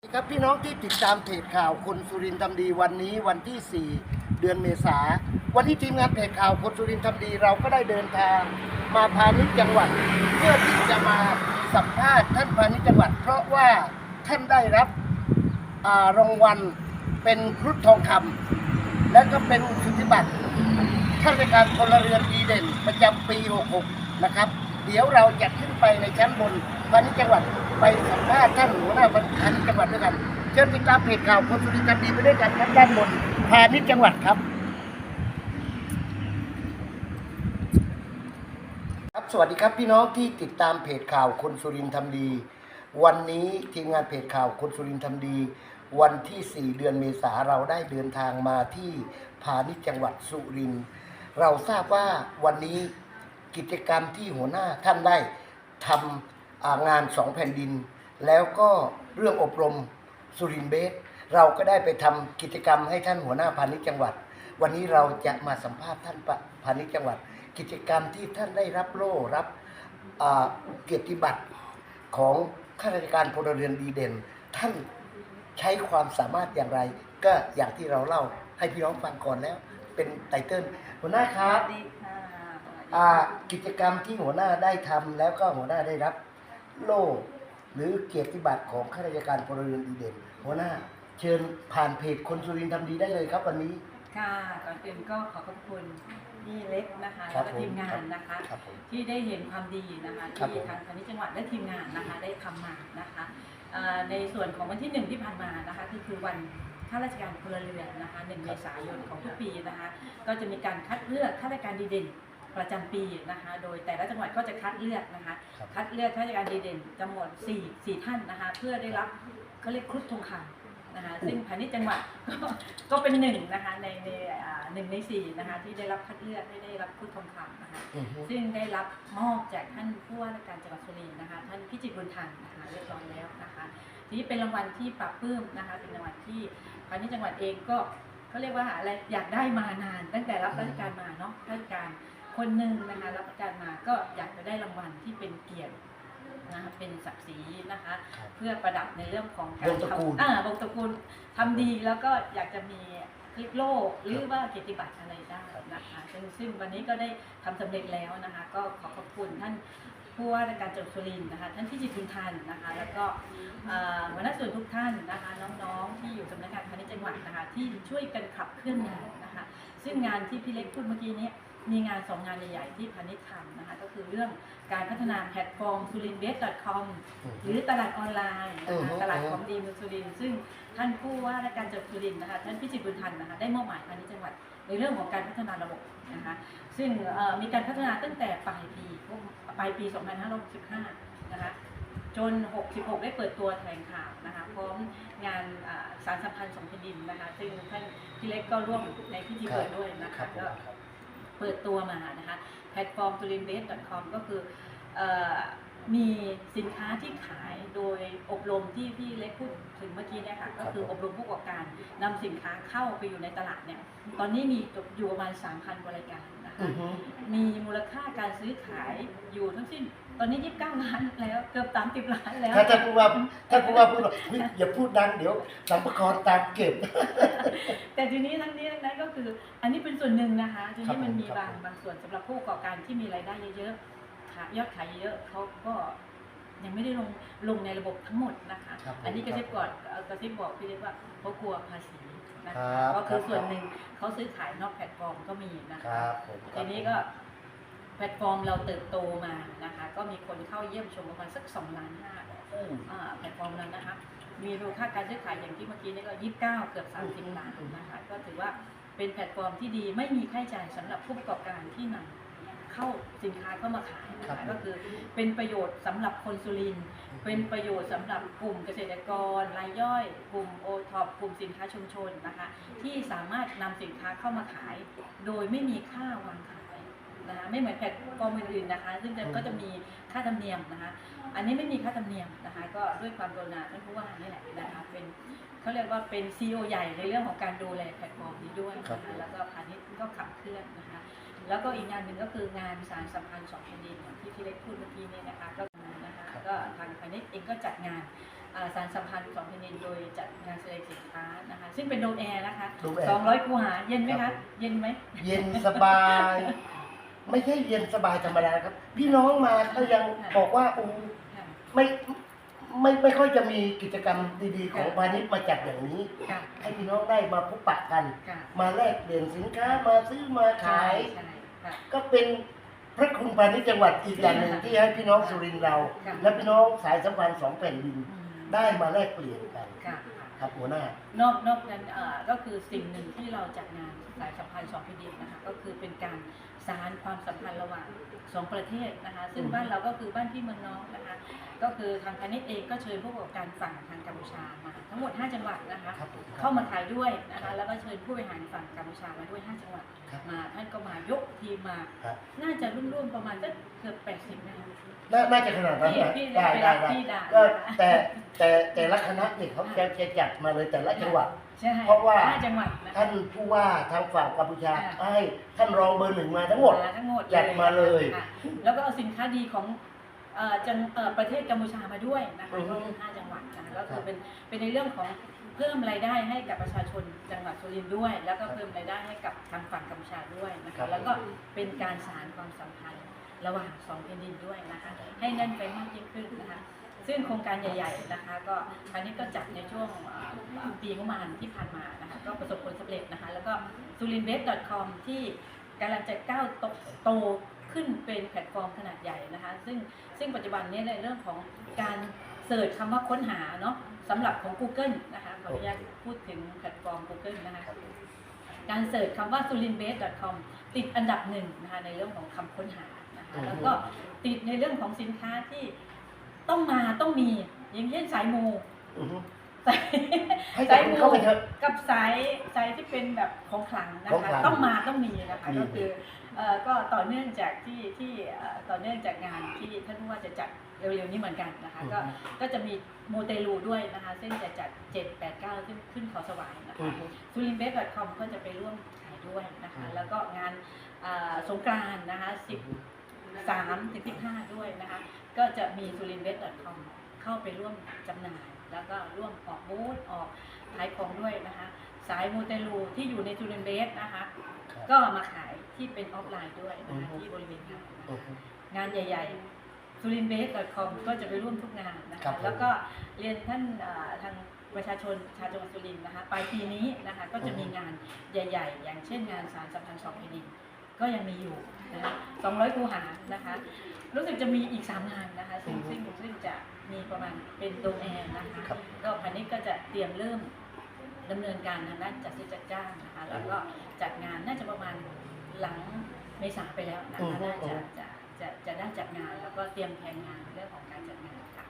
สวัสดีครับพี่น้องที่ติดตามเพจข่าวคนสุรินทร์ทำดีวันนี้วันที่ 4 เดือนเมษา วันที่ทีมงานเพจข่าวคนสุรินทร์ทำดีเราก็ได้เดินทาง มาพาณิชย์จังหวัด เพื่อที่จะมาสัมภาษณ์ท่านพาณิชย์จังหวัด เพราะว่าท่านได้รับรางวัลเป็นครุฑทองคำและก็เป็นสุทธิบัตรข้าราชการพลเรือนดีเด่นประจำปี 66 นะครับ เดี๋ยวเราจะขึ้นไปในชั้นบนพาณิชย์จังหวัดไปสัมภาษณ์ท่านหัวหน้าพาณิชย์จังหวัดด้วยกันเชิญติดตามเพจข่าวคนสุรินทร์ทำดีไปด้วยกันครับด้านบนพาณิชย์จังหวัดครับครับ สวัสดีครับพี่น้องที่ติดตามเพจข่าวคนสุรินทร์ทำดี วันนี้ทีมงานเพจข่าวคนสุรินทร์ทำดี วันที่ 4 เดือนเมษาเราได้เดินทางมาที่พาณิชย์จังหวัดสุรินทร์เราทราบว่าวันนี้ กิจกรรมที่หัวหน้าท่านได้ทำางานสองแผ่นดิน แล้วก็เรื่องอบรมสุรินเบสเราก็ได้ไปทำกิจกรรมให้ท่านหัวหน้าพาณิชย์จังหวัด วันนี้เราจะมาสัมภาษณ์ท่านปะพาณิชย์จังหวัด กิจกรรมที่ท่านได้รับโล่รับเกียรติบัตรของข้าราชการพลเรือนดีเด่น ท่านใช้ความสามารถอย่างไร ก็อย่างที่เราเล่าให้พี่น้องฟังก่อนแล้ว เป็นไตเติ้ลหัวหน้าครับ อ่ากิจกรรมที่หัวหน้าได้ทำแล้วก็หัวหน้าได้รับโล่หรือเกียรติบัตรของข้าราชการพลเรือนดีเด่น หัวหน้า เชิญผ่านเพจคนสุรินทร์ทำดีได้เลยครับวันนี้ ค่ะก่อนอื่นก็ขอขอบคุณพี่เล็กนะคะครัและบผมทีมงานนะคะครับผมที่ได้เห็นความดีนะคะครับผที่มทางพาณิชย์จังหวัดและทีมงานนะคะได้ทำมานะคะเอ่อในส่วนของวันที่หนึ่งที่ผ่านมานะคะก็คือวันข้าราชการพลเรือนนะคะหนึ่งเมษายนของทุกปีนะคะ ก็จะมีการคัดเลือกข้าราชการดีเด่น ประจำปีนะคะ โดยแต่ละจังหวัดก็จะคัดเลือกนะคะ ครับ คัดเลือกข้าราชการดีเด่นจำนวน4 4ท่านนะคะ เพื่อได้รับเขาเรียกครุฑทองคำนะคะ ซึ่งพาณิชย์จังหวัดก็ก็เป็นหนึ่งนะคะในในอ่าหนึ่งในสี่นะคะที่ได้รับคัดเลือกให้ได้รับครุฑทองคำนะคะ อือฮึ ซึ่งได้รับมอบจากท่านผู้ว่าราชการจังหวัดสุรินทร์นะคะ ท่านพิจิตรบุญทันนะคะเรียบร้อยแล้วนะคะทีนี้เป็นรางวัลที่ปรับปลื้มนะคะ เป็นรางวัลที่พาณิชย์จังหวัดเองก็เขาเรียกว่าอะไรอยากได้มานาน ตั้งแต่รับราชการมาเนาะราชการ คนหนึ่งนะคะรับราชการมาก็อยากจะได้รางวัลที่เป็นเกียรตินะคะเป็นศักดิ์ศรีนะคะ ครับเพื่อประดับในเรื่องของกาวรงตระกูล ทำอ่าวงตระกูลทำดีแล้วก็อยากจะมีคลิปโลกหรือว่าเกียรติบัตรอะไรได้นะคะซึ่งซึ่งวันนี้ก็ได้ทำสำเร็จแล้วนะคะ ก็ขอขอบคุณท่านผู้ว่าราชการจังหวัดสุรินทร์นะคะ ท่านพิจิตรบุญทันนะคะ แล้วก็เอ่อหัวหน้าส่วนทุกท่านนะคะ น้องๆที่อยู่สำนักงานพาณิชย์จังหวัดนะคะ ที่ช่วยกันขับเคลื่อนงานนะคะ ซึ่งงานที่พี่เล็กพูดเมื่อกี้เนี้ มีงานสองงานใหญ่ๆที่พาณิชย์ทำนะคะก็คือเรื่องการพัฒนาแพลตฟอร์ม s u r i n b e s c o m หรือตลาดออนไลน์อืนะอฮึคะตลาดของดีเมืองสุรินทร์ซึ่งท่านผู้ว่าราชการจังหวัดสุรินทร์นะคะท่านพิจิตรบุญทันนะคะได้มอบหมายพาณิชย์จังหวัดในเรื่องของการพัฒนาระบบนะคะซึ่งเอ่อมีการพัฒนาตั้งแต่ปลายปีปลายปี 2565 นะคะจน 66 ได้เปิดตัวแถลงข่าวนะคะพร้อมงานอ่าสารสัมพันธ์สองแผ่นดินนะคะซึ่งท่านพี่เล็กก็ร่วมในพิธีเปิดด้วยนะครัคะบผมก็ครับ เปิดตัวมานะคะแพลตฟอร์ม t u r i n b a s e c o m ก็คือเออมีสินค้าที่ขายโดยอบรมที่พี่เล็กพูดถึงเมื่อกี้เนี่ยค่ะก็คืออบรมผู้ประกอบการนำสินค้าเข้าไปอยู่ในตลาดเนี่ยตอนนี้มีอยู่ประมาณ3,000กว่ารายการนะคะอือฮึมีมูลค่าการซื้อขายอยู่ทั้งสิ้น ตอนนี้29ล้านแล้วเกือบ30ล้านแล้วถ้าท่านผู้ว่าท่านผู้ว่าพูดว่าเฮ้ยอย่าพูดดังเดี๋ยวสัมภาระตามเก็บ แต่ทีนี้ทั้งนี้ทั้งนั้นก็คือ อันนี้เป็นส่วนหนึ่งนะคะ ทีครับนี้มันผมมีครับบางผมบางส่วนสำหรับผู้ประกอบการที่มีรายได้เยอะๆขายยอดขายเยอะเขาก็ยังไม่ได้ลงลงในระบบทั้งหมดนะคะครับผมอันนี้กระซิบก่อนเอ่อกระซิบบอกพี่เล็กว่าเขากลัวภาษีนะครัคะบก็คือครับส่วนหนึ่งเขาซื้อขายนอกแพลตฟอร์มก็มีนะคคะรับผมครับทีนี้ก็ แพลตฟอร์มเราเติบโตมานะคะ ก็มีคนเข้าเยี่ยมชมประมาณสัก2ล้านห้าอืมอ่าแพลตฟอร์มนั้นนะคะ มีมูลค่าการซื้อขายอย่างที่เมื่อกี้นี่ก็ 29 เกือบ 30 ล้านนะคะ ก็ถือว่าเป็นแพลตฟอร์มที่ดีไม่มีค่าใช้จ่ายสำหรับผู้ประกอบการที่นำเข้าสินค้าเข้ามาขายนะครัคะบก็คือเป็นประโยชน์สำหรับคนสุรินทร์เป็นประโยชน์สำหรับกลุ่มเกษตรกรรายย่อย กลุ่มโอท็อปกลุ่มสินค้าชุมชนนะคะ ที่สามารถนำสินค้าเข้ามาขาย โดยไม่มีค่าวางขาย นะคะไม่เหมือนแพลตฟอร์มอื่นๆนะคะ ซึ่งจะก็จะมีค่าธรรมเนียมนะคะ อันนี้ไม่มีค่าธรรมเนียมนะคะ ก็ด้วยความกรุณาท่านผู้ว่านี่แหละนะคะเป็นเขาเรียกว่าเป็นซีอใหญ่ในเรื่องของการดูแลแพลตฟอร์มนี้ด้วยครับนะคะแล้วก็พาณิชย์ก็ขับเคลื่อนนะคะ แล้วก็อีกงานหนึ่งก็คืองานสารสัมพันธ์สองแผ่นดินอย่างที่พี่เล็กพูดเมื่อกี้เนี่ยนะคะก็นะคะก็ทางพาณิชย์เองก็จัดงานอ่าสารสัมพันธ์ของแผ่นดินโดยจัดงานแสดงสินค้านะคะ ซึ่งเป็นโดมแอร์นะคะโดมแอร์สองร้อยคูหาเย็นไหมครัคะบเย็นไหม เย็นสบาย ไม่ใช่เย็นสบายธรรมดาครับ พี่น้องมาก็ยังบอกว่าโอ้ค่ะไม่ไม่ไม่ค่อยจะมีกิจกรรมดีๆ ของค่ะพาณิชย์มาจัดอย่างนี้ ค่ะ ให้พี่น้องได้มาพบปะกัน ค่ะมาแลกเปลี่ยนสินค้ามาซื้อมาขาย ใช่ค่ะ ก็เป็นพระคุณพาณิชย์จังหวัดอีกอย่างหนึ่งค่ะที่ให้พี่น้องสุรินทร์เรา ค่ะ และพี่น้องสายสัมพันธ์สองแผ่นดินอืมได้มาแลกเปลี่ยนกันค่ะครับหัวหน้านอกนอกนั้นเอ่อก็คือสิ่งหนึ่งที่เราจัดงานสายสัมพันธ์สองแผ่นดินนะคะก็คือเป็นการ สานความสัมพันธ์ระหว่างสองประเทศนะคะ ซึ่งอืมบ้านเราก็คือบ้านพี่เมืองน้องนะคะ ก็คือทางพาณิชย์เองก็เชิญผู้ประกอบการฝั่งทางกัมพูชามาทั้งหมด 5 จังหวัดนะคะครับผมเข้ามาขายด้วยนะคะ แล้วก็เชิญผู้บริหารฝั่งกัมพูชามาด้วย 5 จังหวัดครับมาท่านก็มายกทีมมาครับน่าจะร่วมๆประมาณสักเกือบ 80นะคะน่าน่าจะขนาดนั้นนะพี่ได้พี่ได้ไปรับได้ที่ด่านก็นะคะแต่แต่แต่ละคณะเนี่ยเขาจะจะจัดมาเลยแต่ละจังหวัด ใช่เพราะว่า ห้จังหวัดนะคะ ท่านผู้ว่าทางฝั่งกัมพูชาค่ะ ให้ท่านรองเบอร์หนึ่งมาทั้งหมดาทั้งหมดจัดมาเลย ค่ะแล้วก็เอาสินค้าดีของเอ่อจังเอ่อประเทศกัมพูชามาด้วยนะคะอือฮึ ก็คือห้าจังหวัดนะคะก็ครัคือบเป็นเป็นในเรื่องของเพิ่มรายได้ให้กับประชาชนจังหวัดสุรินทร์ด้วย แล้วก็เพิ่มรายได้ให้กับทางฝั่งกัมพูชาด้วยนะครัคะบแล้วก็เป็นการสานความสัมพันธ์ระหว่างสองแผ่นดินด้วยนะคะให้แน่นไปมากยิ่งขึ้นนะคะ ซึ่งโครงการใหญ่ ๆ นะคะ ก็ครั้งนี้ก็จัดในช่วงปีงบประมาณที่ผ่านมานะคะก็ประสบผลสำเร็จนะคะ แล้วก็ s u r i n b e s c o m ที่กำลังจะก้าวโตตขึ้นเป็นแพลตฟอร์มขนาดใหญ่นะคะ ซึ่งซึ่งปัจจุบันนี้ในเรื่องของการเสิร์ชคำว่าค้นหาเนาะสำหรับของ Google นะคะขออนุญาตพูดถึงแพลตฟอร์ม Google นะคะการเสิร์ชคำว่า s u r i n b a s e c o m ติดอันดับหนึ่งนะคะในเรื่องของคำค้นหานะคะแล้วก็ติดในเรื่องของสินค้าที่ ต้องมาต้องมี อย่างเช่นสายมูอือฮึสายให้แต่คุณเข้าไปเถอะ กับสายสายที่เป็นแบบของขลังนะของคะขลังต้องมาต้องมีนะคะมี ก็คือเอ่อก็ต่อเนื่องจากที่ที่เอ่อต่อเนื่องจากงานที่ท่านผู้ว่าจะจัดเร็วๆนี้เหมือนกันนะคะก็ ก็จะมีมูเตลูด้วยนะคะซึ่งจะจัด 7 8 9 ขึ้นขึ้นเขาสวายนะคะอือฮึ ซูรินเบสคอมก็จะไปร่วมขายด้วยนะคะ อืม แล้วก็งานอ่าสงกรานต์นะคะ13ถึง15 ด้วยนะคะ ก็จะมีซูรินเบสคอมเข้าไปร่วมจำหน่าย แล้วก็ร่วมออกบูธออกขายของด้วยนะคะ สายมูเตลูที่อยู่ในซูรินเบสนะคะครับก็มาขายที่เป็นออฟไลน์ด้วยนะคะอือฮึที่บริเวณงานนะคะอือฮึงานใหญ่ๆ s u r i n b a s e c o m ก็จะไปร่วมทุกงานนะครัคะบผมแล้วก็เรียนท่านเอ่อทางประชาชนชาวจังหวัดสุรินทร์นะคะปลายปีนี้นะคะก็จะมีงานใหญ่ ๆ อย่างเช่นงานสารสัมพันธ์สองแผ่นดิน ก็ยังมีอยู่นะคะ200คูหานะคะ รู้สึกจะมีอีก3งานนะคะ ซึ่งซึ่งซึ่งจะมีประมาณเป็นโดมแอร์นะคะครับ ก็พันนี้ก็จะเตรียมเริ่มดำเนินการทางด้านจัดซื้อจัดจ้างนะคะ แล้วก็จัดงานน่าจะประมาณหลังเมษาไปแล้วนะอือคะฮึน่าอืจะอฮึจะจะจะได้จัดงาน แล้วก็เตรียมแผนงานในเรื่องของการจัดงานค่ะ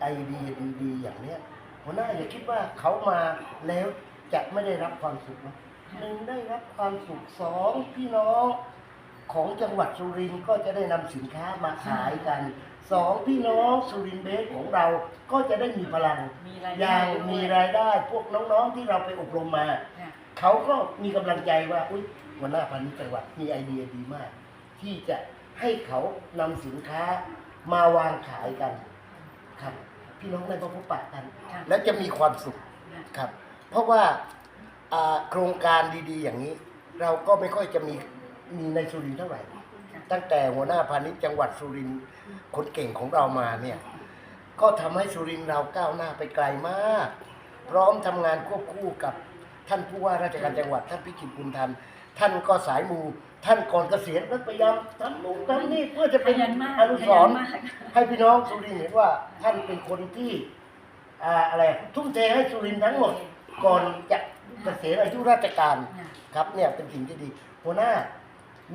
ไอเดียดีๆอย่างเนี้ยหัวหน้าอย่าคิดว่าเขามาแล้วจะไม่ได้รับความสุขนะ หนึ่งได้รับความสุขสองพี่น้องของจังหวัดสุรินทร์ก็จะได้นำสินค้ามาขายกันสองพี่น้องสุรินทร์เบสของเราก็จะได้มีพลังมีรายอได้ย่างด้วยมีรายได้พวกน้องๆที่เราไปอบรมมา ค่ะ เขาก็มีกำลังใจว่าอุ้ยหัวหน้าพันธุ์จังหวัดมีไอเดียดีมาก ที่จะให้เขานำสินค้ามาวางขายกันครับพี่น้องได้มาพบปะกัน ค่ะ แล้วจะมีความสุขค่ะ ครับ เพราะว่า อ่าโครงการดีๆ อย่างนี้ เราก็ไม่ค่อยจะมีมีในสุรินทร์เท่าไหร่ ตั้งแต่หัวหน้าพาณิชย์จังหวัดสุรินทร์คนเก่งของเรามาเนี่ย ก็ทำให้สุรินทร์เราก้าวหน้าไปไกลมาก พร้อมทำงานควบคู่กับท่านผู้ว่าราชการจังหวัดท่านพิจิตรบุญทัน ท่านก็สายมูท่านก่อนเกษียณก็พยายามทำนู่นทำนี่เพื่อจะขเป็นยันมากอนุขสยัรนณ์มาก ให้พี่น้องสุรินทร์เห็นว่าท่านเป็นคนที่ อ่าอะไรทุ่มเทให้สุรินทร์ทั้งหมด ก่อนจะ เกษียณอายุราชการค่ะครับเนี่ยเป็นสิ่งที่ดีหัวหน้า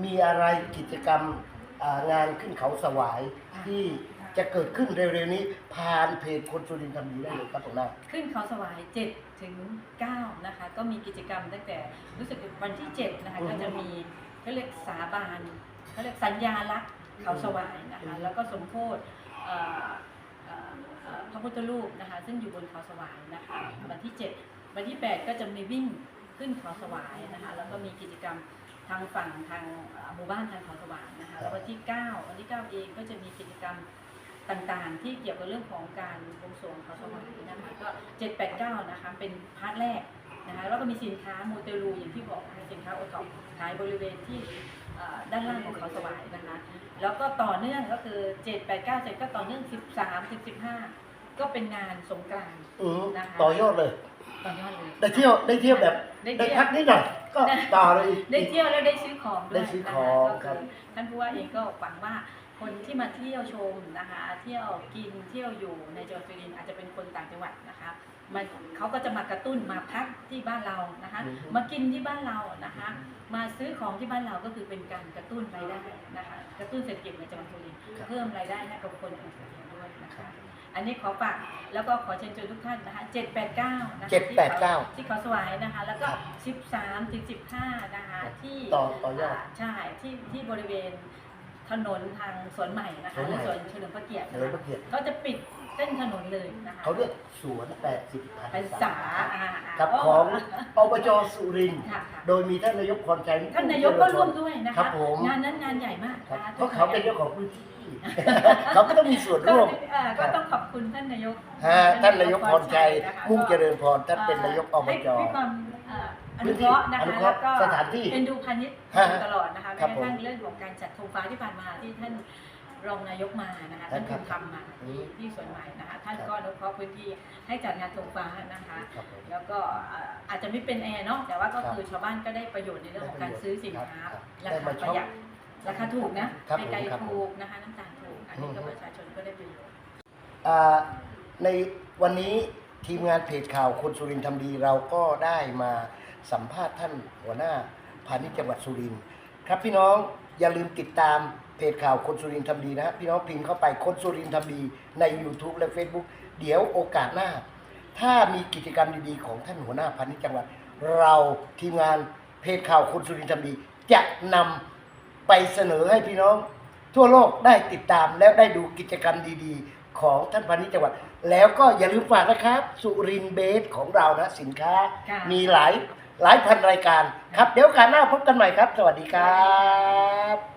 มีอะไรกิจกรรมอ่างานขึ้นเขาสวายที่จะเกิดขึ้นเร็วๆนี้ผ่านเพจคนสุรินทร์ทำดีได้เลยครับหัวหน้า ขึ้นเขาสวาย7ถึง9นะคะ ก็มีกิจกรรมตั้งแต่รู้สึกวันที่7นะคะอือฮึก็จะมีเขาเรียกสาบานเขาเรียกสัญญาลักษณ์เขาสวายนะคะอือฮึแล้วก็สมโพธิเอ่อเอ่อเอ่อพระพุทธรูปนะคะ ซึ่งอยู่บนเขาสวายนะคะวันที่ 7 วันที่ 8 ก็จะมีวิ่งขึ้นเขาสวายนะคะแล้วก็มีกิจกรรมทางฝั่งทางเอ่อหมู่บ้านทางเขาสวายนะคะแล้ววันที่ 9 วันที่ 9 เองก็จะมีกิจกรรมต่างๆ ที่เกี่ยวกับเรื่องของการบวงสรวงเขาสวายนะคะก็เจ็ดแปดเก้านะคะเป็นพาร์ทแรกนะคะแล้วก็มีสินค้ามูเตลูอย่างที่บอกนะคะสินค้าโอท็อปขายบริเวณที่เอ่อด้านล่างของเขาสวายนะคะแล้วก็ต่อเนื่องก็คือเจ็ดแปดเก้าเสร็จก็ต่อเนื่องสิบสามสิบสิบห้าก็เป็นงานสงกรานต์อืมนะคะต่อยอดเลย ต่อยอดเลย ได้เที่ยวได้เที่ยวแบบได้ได้เที่ยวพักนิดหน่อยก็ต่อเลยได้เที่ยวแล้วได้ซื้อของด้วยได้ซื้อนะคะของก็ครับท่านผู้ว่าเองก็หวังว่าคนที่มาเที่ยวชมนะคะ เที่ยวกินเที่ยวอยู่ในจังหวัดสุรินทร์อาจจะเป็นคนต่างจังหวัดนะคะมันเขาก็จะมากระตุ้นมาพักที่บ้านเรานะคะ อืมมากินที่บ้านเรานะคะ มาซื้อของที่บ้านเราก็คือเป็นการกระตุ้นรายได้นะคะ กระตุ้นเศรษฐกิจในจังหวัดสุรินทร์เพิ่มรายได้ให้กับคนอื่นๆด้วยนะคะ อันนี้ขอฝากแล้วก็ขอเชิญชวนทุกท่านนะคะ789นะคะ789ที่เขาสวายนะคะ แล้วก็ครับ13ถึง15นะคะที่ต่อต่อยอดาใช่ที่ที่บริเวณถนนทางสวนใหม่นะคะสวนใหม่หรือสวนเฉลิมพระเกียรติเฉลิมพระเกียรติเขาจะปิดเส้นถนนเลยนะคะเขาเรียกสวนแปดสิบพรพรรรษาษาอ่ากับโของอบจสุรินทร์ค่ะค่ะโดยมีท่านนายกพรชัยท่านนายกก็ร่วมด้วยนะครัคะบผมงานนั้นงานใหญ่มากครับนะคะเพราะเขาเป็นเจ้าของพื้นที่ เขาก็ต้องมีส่วนก็ร่วม เอ่อก็ต้องขอบคุณท่านนายกฮะท่านนายกพรชัยนะคะมุ่งเจริญพรท่านเป็นนายกอบให้จ ให้ความเอ่ออนุเคราะห์นะอนุคะเคแล้ราะวห์ก็สถานที่เป็นดูพาณิชย์ฮะตลอดนะคะครัแม้บกระทั่งผมเรื่องของการจัดธงฟ้าที่ผ่านมาที่ท่านรองนายกมานะคะท่านครัคุบณทำมาอืที่มที่สวนใหม่นะคะท่านครับ ก็อนุเคราะห์พื้นที่ให้จัดงานธงฟ้านะคะ ครับผม แล้วก็เอ่ออาจจะไม่เป็นแอร์เนาะแต่ว่าก็ครับคือชาวบ้านก็ได้ประโยชน์ในเรื่องของการซื้อสินค้าครับราได้คามาปช็อระปหยัด ราคาถูกนะครับไก่ผมครับถูกนะคะน้ำตาลถูกอันนี้ก็อืมประชาชนก็ได้ประโยชน์ อ่าในวันนี้ทีมงานเพจข่าวคนสุรินทร์ทำดีเราก็ได้มาสัมภาษณ์ท่านหัวหน้าพาณิชย์จังหวัดสุรินทร์ครับพี่น้องอย่าลืมติดตามเพจข่าวคนสุรินทร์ทำดีนะฮะพี่น้องพิมพ์เข้าไปคนสุรินทร์ทำดีใน YouTube และ Facebook เดี๋ยวโอกาสหน้า ถ้ามีกิจกรรมดีๆของท่านหัวหน้าพาณิชย์จังหวัด เราทีมงานเพจข่าวคนสุรินทร์ทำดี จะนำ ไปเสนอให้พี่น้อง ทั่วโลกได้ติดตามและได้ดูกิจกรรมดีๆ ของท่านพาณิชย์จังหวัด แล้วก็อย่าลืมฝากนะครับ สุรินทร์เบสของเรานะสินค้า ค่ะ มีหลายหลายพันรายการครับ เดี๋ยวโอกาสหน้าพบกันใหม่ครับ สวัสดีครับ